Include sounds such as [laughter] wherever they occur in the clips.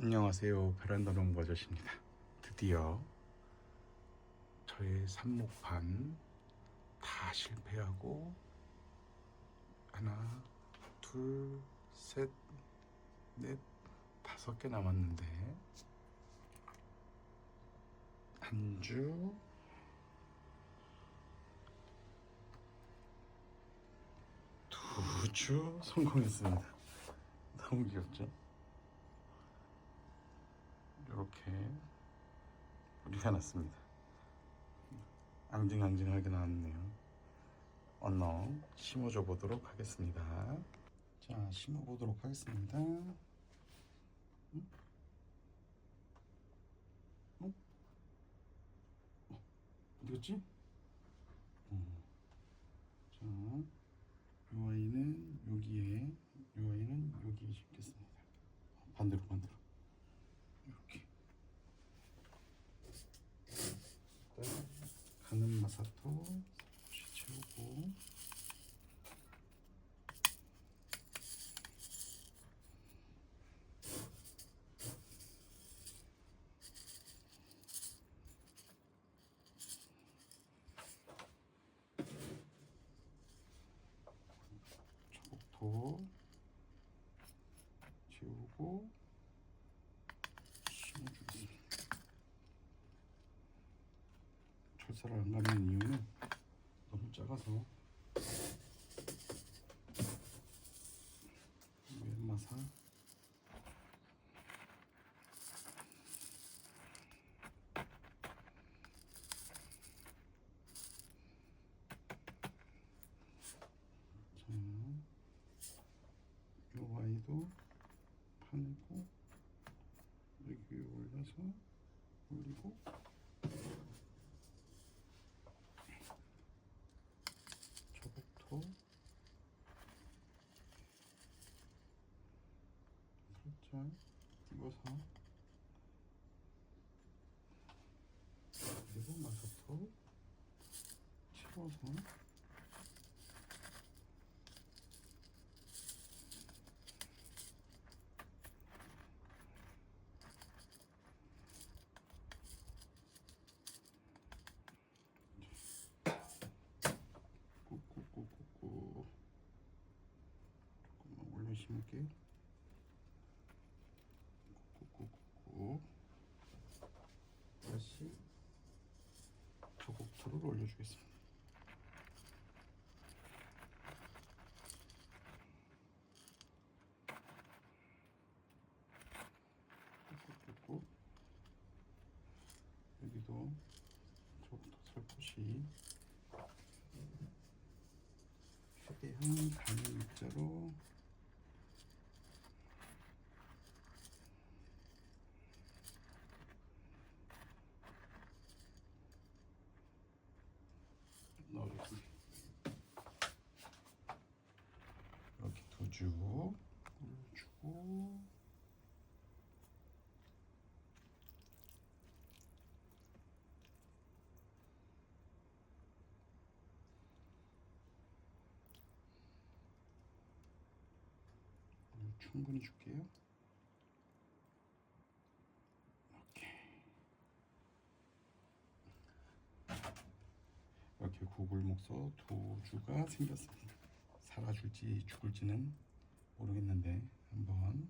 안녕하세요. 베란다 농부 아저씨입니다. 드디어 저의 삽목판 다 실패하고 하나, 둘, 셋, 넷, 다섯 개 남았는데 한 주, 두 주 성공했습니다. [laughs] 너무 귀엽죠? 이렇게 뿌리가 났습니다. 앙증앙증하게 나왔네요. 언능 심어줘 보도록 하겠습니다. 자, 심어 보도록 하겠습니다. 응? 어? 어? 어디 갔지? 어. 자, 요 아이는 여기에, 요 아이는 여기에 심겠습니다. 반대로 반대로. 이렇게 일단 가는 마사토 살포시 채우고 초록토 채우고 심어주겠습니다. 철사를 안 감는 이유는 너무 작아서 웬마사 자, 요 아이도 파내고 여기 위에 올려서 올리고. 초록토 살짝 찍어서 그리고 마사토 채워서 꾹꾹꾹꾹꾹 조금만 올려 심을게. 꾹꾹꾹꾹 다시 조곡토를 올려주겠습니다. 여기도 조곡토 살포시. 최대한 가는 입자로 넣어주겠습니다. 줄 올려주고 물 충분히 줄게요. 이렇게 이렇게 구불목서 두 주가 생겼습니다. 살아줄지 죽을지는 모르겠는데 한번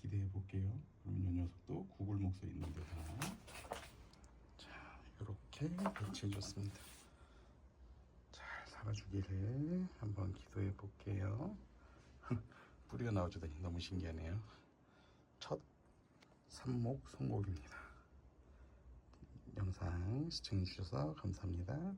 기대해 볼게요. 그러면 이 녀석도 구불목서 있는 데다 자 이렇게 배치해 줬습니다. 잘 살아주기를 한번 기도해 볼게요. [laughs] 뿌리가 나와주다니 너무 신기하네요. 첫 삽목 성공입니다. 영상 시청해 주셔서 감사합니다.